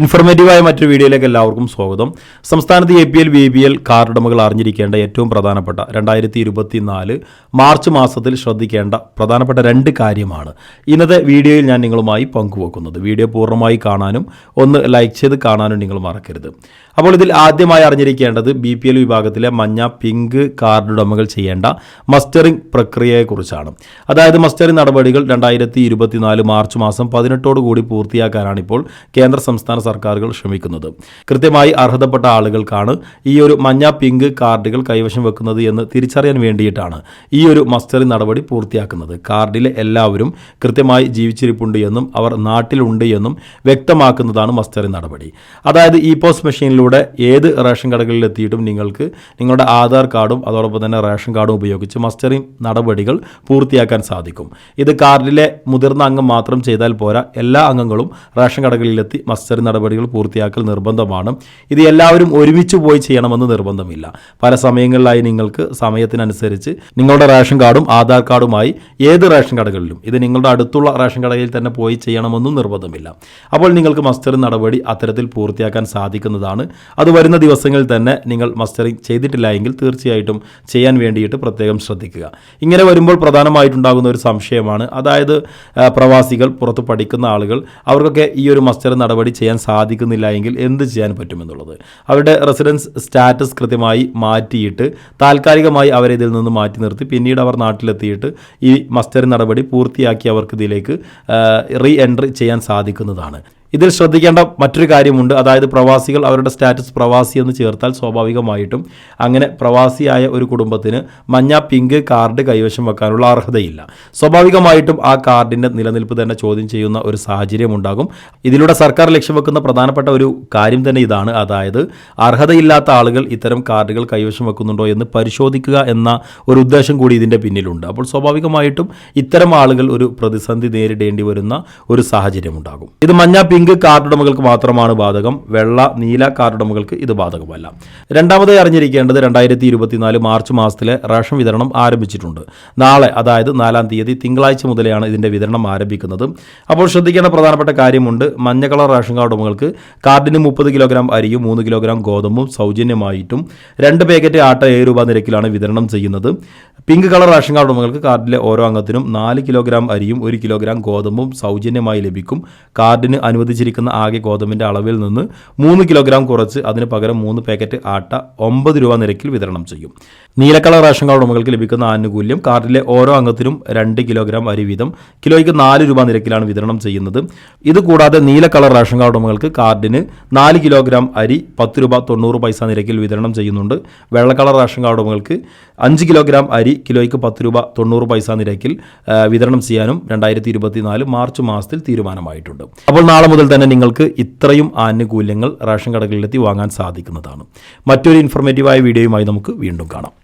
ഇൻഫർമേറ്റീവായ മറ്റൊരു വീഡിയോയിലേക്ക് എല്ലാവർക്കും സ്വാഗതം. സംസ്ഥാനത്ത് A P L V B L കാർഡുടമകൾ അറിഞ്ഞിരിക്കേണ്ട ഏറ്റവും പ്രധാനപ്പെട്ട രണ്ടായിരത്തി ഇരുപത്തി നാല് മാർച്ച് മാസത്തിൽ ശ്രദ്ധിക്കേണ്ട പ്രധാനപ്പെട്ട രണ്ട് കാര്യമാണ്. ഇന്നത്തെ വീഡിയോയിൽ ഞാൻ നിങ്ങളുമായി പങ്കുവെക്കുന്നത്. വീഡിയോ പൂർണമായി കാണാനും ഒന്ന് ലൈക്ക് ചെയ്ത് കാണാനും നിങ്ങൾ മറക്കരുത്. അപ്പോൾ ഇതിൽ ആദ്യമായി അറിഞ്ഞിരിക്കേണ്ടത് ബി പി എൽ വിഭാഗത്തിലെ മഞ്ഞ പിങ്ക് കാർഡുടമകൾ ചെയ്യേണ്ട മസ്റ്ററിംഗ് പ്രക്രിയയെക്കുറിച്ചാണ്. അതായത് മസ്റ്ററിംഗ് നടപടികൾ രണ്ടായിരത്തി ഇരുപത്തിനാല് മാർച്ച് മാസം പതിനെട്ടോടു കൂടി പൂർത്തിയാക്കാനാണ് ഇപ്പോൾ കേന്ദ്ര സംസ്ഥാന സർക്കാരുകൾ ശ്രമിക്കുന്നത്. കൃത്യമായി അർഹതപ്പെട്ട ആളുകൾക്കാണ് ഈ ഒരു മഞ്ഞ പിങ്ക് കാർഡുകൾ കൈവശം വെക്കുന്നത് എന്ന് തിരിച്ചറിയാൻ വേണ്ടിയിട്ടാണ് ഈ ഒരു മസ്റ്ററി നടപടി പൂർത്തിയാക്കുന്നത്. കാർഡിലെ എല്ലാവരും കൃത്യമായി ജീവിച്ചിരിപ്പുണ്ട് എന്നും അവർ നാട്ടിലുണ്ട് എന്നും വ്യക്തമാക്കുന്നതാണ് മസ്റ്ററി നടപടി. അതായത് ഇ പോസ്റ്റ് മെഷീനിലൂടെ ഏത് റേഷൻ കടകളിൽ എത്തിയിട്ടും നിങ്ങൾക്ക് നിങ്ങളുടെ ആധാർ കാർഡും അതോടൊപ്പം തന്നെ റേഷൻ കാർഡും ഉപയോഗിച്ച് മസ്റ്ററിംഗ് നടപടികൾ പൂർത്തിയാക്കാൻ സാധിക്കും. ഇത് കാർഡിലെ മുതിർന്ന അംഗം മാത്രം ചെയ്താൽ പോരാ എല്ലാ അംഗങ്ങളും റേഷൻ കടകളിലെത്തി മസ്റ്ററിംഗ് നടപടികൾ പൂർത്തിയാക്കൽ നിർബന്ധമാണ്. ഇത് എല്ലാവരും ഒരുമിച്ച് പോയി ചെയ്യണമെന്ന് നിർബന്ധമില്ല. പല സമയങ്ങളിലായി നിങ്ങൾക്ക് സമയത്തിനനുസരിച്ച് നിങ്ങളുടെ റേഷൻ കാർഡും ആധാർ കാർഡുമായി ഏത് റേഷൻ കടകളിലും ഇത് നിങ്ങളുടെ അടുത്തുള്ള റേഷൻ കടയിൽ തന്നെ പോയി ചെയ്യണമെന്നും നിർബന്ധമില്ല. അപ്പോൾ നിങ്ങൾക്ക് മസ്റ്ററിംഗ് നടപടി അത്തരത്തിൽ പൂർത്തിയാക്കാൻ സാധിക്കുന്നതാണ്. അത് വരുന്ന ദിവസങ്ങളിൽ തന്നെ നിങ്ങൾ മസ്റ്ററിംഗ് ചെയ്തിട്ടില്ല എങ്കിൽ തീർച്ചയായിട്ടും ചെയ്യാൻ വേണ്ടിയിട്ട് പ്രത്യേകം ശ്രദ്ധിക്കുക. ഇങ്ങനെ വരുമ്പോൾ പ്രധാനമായിട്ടുണ്ടാകുന്ന ഒരു സംശയമാണ്. അതായത് പ്രവാസികൾ പുറത്ത് പഠിക്കുന്ന ആളുകൾ അവർക്കൊക്കെ ഈ ഒരു മസ്റ്റർ നടപടി ചെയ്യാൻ സാധിക്കുന്നില്ല എങ്കിൽ എന്ത് ചെയ്യാൻ പറ്റുമെന്നുള്ളത്. അവരുടെ റെസിഡൻസ് സ്റ്റാറ്റസ് കൃത്യമായി മാറ്റിയിട്ട് താൽക്കാലികമായി അവരെ ഇതിൽ നിന്ന് മാറ്റി നിർത്തി. പിന്നീട് അവർ നാട്ടിലെത്തിയിട്ട് ഈ മസ്റ്റർ നടപടി പൂർത്തിയാക്കി അവർക്ക് ഇതിലേക്ക് റീ എൻട്രി ചെയ്യാൻ സാധിക്കുന്നതാണ്. ഇതിൽ ശ്രദ്ധിക്കേണ്ട മറ്റൊരു കാര്യമുണ്ട്. അതായത് പ്രവാസികൾ അവരുടെ സ്റ്റാറ്റസ് പ്രവാസി എന്ന് ചേർത്താൽ സ്വാഭാവികമായിട്ടും അങ്ങനെ പ്രവാസിയായ ഒരു കുടുംബത്തിന് മഞ്ഞ പിങ്ക് കാർഡ് കൈവശം വെക്കാനുള്ള അർഹതയില്ല. സ്വാഭാവികമായിട്ടും ആ കാർഡിന്റെ നിലനിൽപ്പ് തന്നെ ചോദ്യം ചെയ്യുന്ന ഒരു സാഹചര്യം ഉണ്ടാകും. ഇതിലൂടെ സർക്കാർ ലക്ഷ്യം വെക്കുന്ന പ്രധാനപ്പെട്ട ഒരു കാര്യം തന്നെ ഇതാണ്. അതായത് അർഹതയില്ലാത്ത ആളുകൾ ഇത്തരം കാർഡുകൾ കൈവശം വെക്കുന്നുണ്ടോ എന്ന് പരിശോധിക്കുക എന്ന ഒരു ഉദ്ദേശം കൂടി ഇതിന്റെ പിന്നിലുണ്ട്. അപ്പോൾ സ്വാഭാവികമായിട്ടും ഇത്തരം ആളുകൾ ഒരു പ്രതിസന്ധി നേരിടേണ്ടി വരുന്ന ഒരു സാഹചര്യം ഉണ്ടാകും. ഇത് മഞ്ഞ പിങ്ക് കാർഡുടമകൾക്ക് മാത്രമാണ് ബാധകം വെള്ള നീല കാർഡുടമകൾക്ക് ഇത് ബാധകമല്ല. രണ്ടാമതായി അറിഞ്ഞിരിക്കേണ്ടത് രണ്ടായിരത്തി ഇരുപത്തിനാല് മാർച്ച് മാസത്തിലെ റേഷൻ വിതരണം ആരംഭിച്ചിട്ടുണ്ട്. നാളെ അതായത് നാലാം തീയതി തിങ്കളാഴ്ച മുതലെയാണ് ഇതിന്റെ വിതരണം ആരംഭിക്കുന്നത്. അപ്പോൾ ശ്രദ്ധിക്കേണ്ട പ്രധാനപ്പെട്ട കാര്യമുണ്ട്. മഞ്ഞ കളർ റേഷൻ കാർഡ് ഉടമകൾക്ക് കാർഡിന് മുപ്പത് കിലോഗ്രാം അരിയും മൂന്ന് കിലോഗ്രാം ഗോതമ്പും സൗജന്യമായിട്ടും രണ്ട് പാക്കറ്റ് ആട്ട ഏഴ് രൂപ നിരക്കിലാണ് വിതരണം ചെയ്യുന്നത്. പിങ്ക് കളർ റേഷൻ കാർഡ് ഉടമകൾക്ക് കാർഡിലെ ഓരോ അംഗത്തിനും നാല് കിലോഗ്രാം അരിയും ഒരു കിലോഗ്രാം ഗോതമ്പും സൗജന്യമായി ലഭിക്കും. കാർഡിന് അനുവദിച്ചിരിക്കുന്ന ആകെ ഗോതമ്പിന്റെ അളവിൽ നിന്ന് മൂന്ന് കിലോഗ്രാം കുറച്ച് അതിന് പകരം മൂന്ന് പാക്കറ്റ് ആട്ട ഒമ്പത് രൂപ നിരക്കിൽ വിതരണം ചെയ്യും. നീലക്കളർ കളർ റേഷൻ കാർഡ് ഉടമകൾക്ക് ലഭിക്കുന്ന ആനുകൂല്യം കാർഡിലെ ഓരോ അംഗത്തിനും രണ്ട് കിലോഗ്രാം അരി വീതം കിലോയ്ക്ക് നാല് രൂപ നിരക്കിലാണ് വിതരണം ചെയ്യുന്നത്. ഇത് കൂടാതെ നീല കളർ റേഷൻ കാർഡ് ഉടമകൾക്ക് കാർഡിന് നാല് കിലോഗ്രാം അരി പത്ത് രൂപ തൊണ്ണൂറ് പൈസ നിരക്കിൽ വിതരണം ചെയ്യുന്നുണ്ട്. വെള്ളക്കളർ കളർ റേഷൻ കാർഡ് ഉടമകൾക്ക് അഞ്ച് കിലോഗ്രാം അരി കിലോയ്ക്ക് പത്ത് രൂപ തൊണ്ണൂറ് പൈസ നിരക്കിൽ വിതരണം ചെയ്യാനും രണ്ടായിരത്തി മാർച്ച് മാസത്തിൽ തീരുമാനമായിട്ടുണ്ട്. അപ്പോൾ നാളെ മുതൽ തന്നെ നിങ്ങൾക്ക് ഇത്രയും ആനുകൂല്യങ്ങൾ റേഷൻ കടകളിലെത്തി വാങ്ങാൻ സാധിക്കുന്നതാണ്. മറ്റൊരു ഇൻഫോർമേറ്റീവായ വീഡിയോയുമായി നമുക്ക് വീണ്ടും കാണാം.